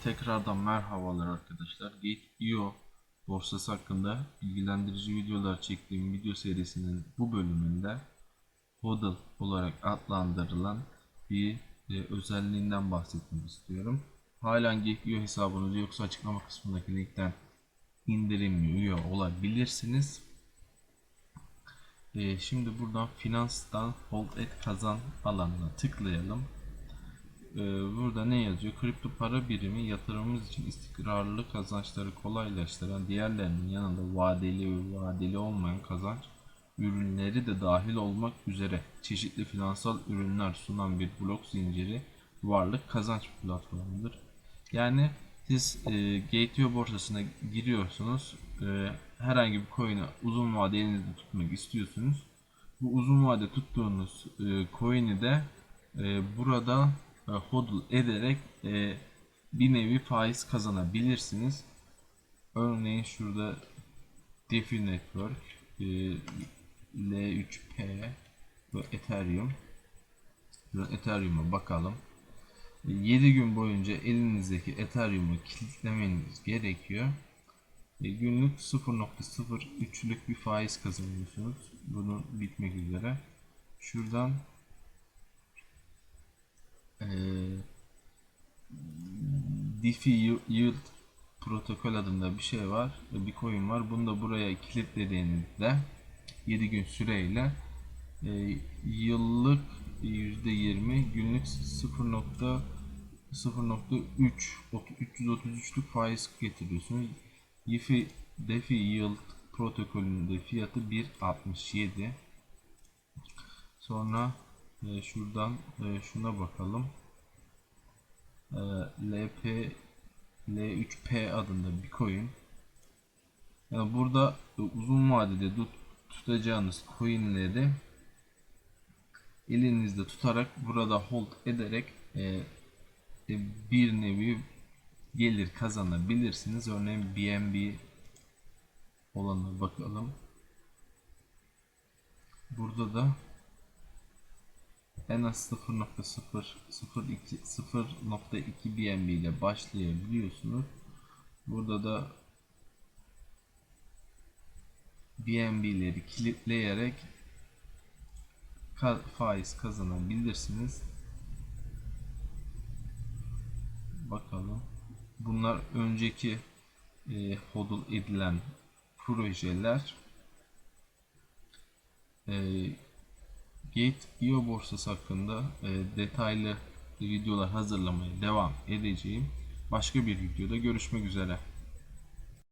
tekrardan merhabalar arkadaşlar. Gate.io borsası hakkında bilgilendirici videolar çektiğim video serisinin bu bölümünde HODL olarak adlandırılan bir e, özelliğinden bahsetmek istiyorum. Halen Gate.io hesabınız yoksa açıklama kısmındaki linkten indirimli üye olabilirsiniz. E, şimdi buradan finanstan hold et kazan alanına tıklayalım. Ee, burada ne yazıyor? Kripto para birimi yatırımımız için istikrarlı kazançları kolaylaştıran diğerlerinin yanında vadeli ve vadeli olmayan kazanç ürünleri de dahil olmak üzere çeşitli finansal ürünler sunan bir blok zinciri varlık kazanç platformudur. Yani siz e, Gate.io borsasına giriyorsunuz. E, herhangi bir coin'i uzun vade elinizde tutmak istiyorsunuz. Bu uzun vade tuttuğunuz e, coin'i de e, burada hodl ederek e, bir nevi faiz kazanabilirsiniz. Örneğin şurada DeFi Network, e, L3P ve Ethereum. Ethereum'a bakalım. 7 gün boyunca elinizdeki Ethereum'u kilitlemeniz gerekiyor. E, günlük 0.03'lük bir faiz kazanıyorsunuz. Bunun bitmek üzere. Şuradan DeFi Yield protokol adında bir şey var. Bir coin var. Bunu da buraya kilitlediğinizde 7 gün süreyle e, yıllık %20 günlük 0.0.3 333'lük faiz getiriyorsunuz. DeFi, DeFi Yield protokolünde fiyatı 1.67 sonra e, şuradan e, şuna bakalım LP L3P adında bir coin yani burada e, uzun vadede tut, tutacağınız coinleri elinizde tutarak burada hold ederek e, e, bir nevi gelir kazanabilirsiniz. Örneğin BNB olana bakalım. Burada da en az 0.002 0.2 BNB ile başlayabiliyorsunuz. Burada da BNB'leri kilitleyerek faiz kazanabilirsiniz. Bakalım. Bunlar önceki e, hodl edilen projeler. E, Gate.io borsası hakkında e, detaylı videolar hazırlamaya devam edeceğim. Başka bir videoda görüşmek üzere.